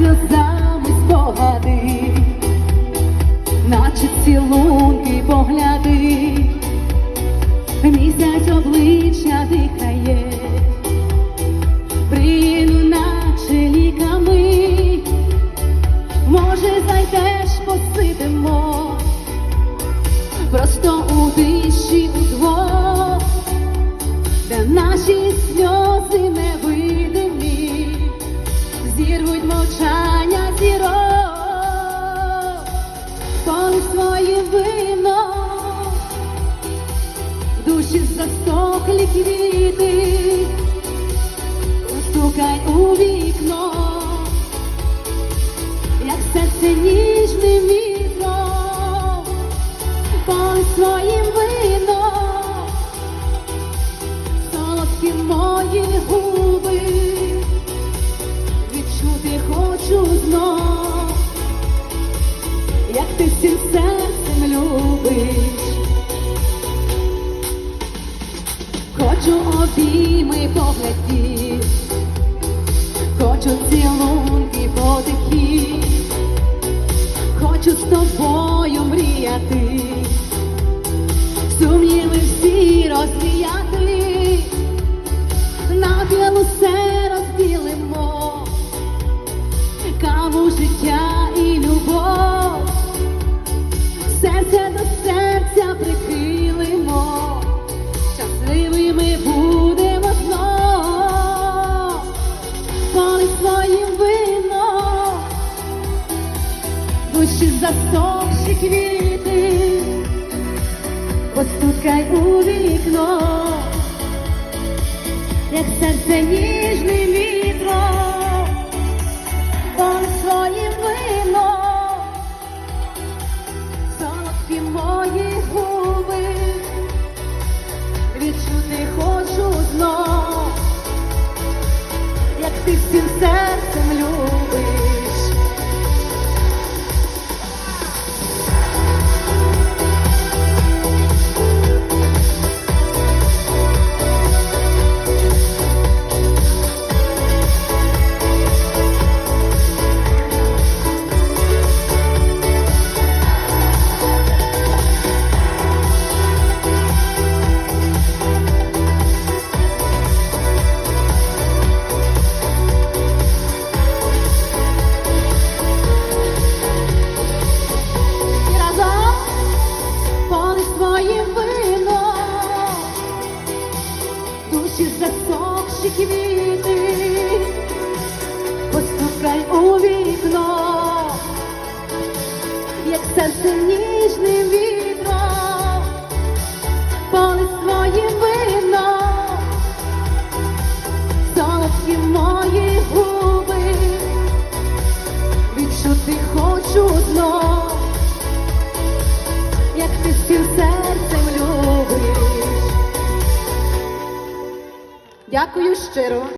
сльозами спогади, наче цілунки погляди, місяць обличчя дихає, брину наче ліками, може зайдеш, посидимо, просто у тиші душі квіти, стукай у вікно, як серце ніжним вітром, коли своїм вином солодкі мої губи, відчути хочу знов, як ти всім серцем обійми поглядів, хочу цілунки подихи, хочу з тобою мріяти, сумніви всі розвіяти, навіл усе розділимо, каву життя і любов, серце до серця прихилимо, застовші квіти, постукай у вікно, як серце ніжним вітром, душі засохші квіти, постукай у вікно, як серце ніжним вітром, поли своїм вином, солодкі мої губи, відчути хочу знов Дякую щиро.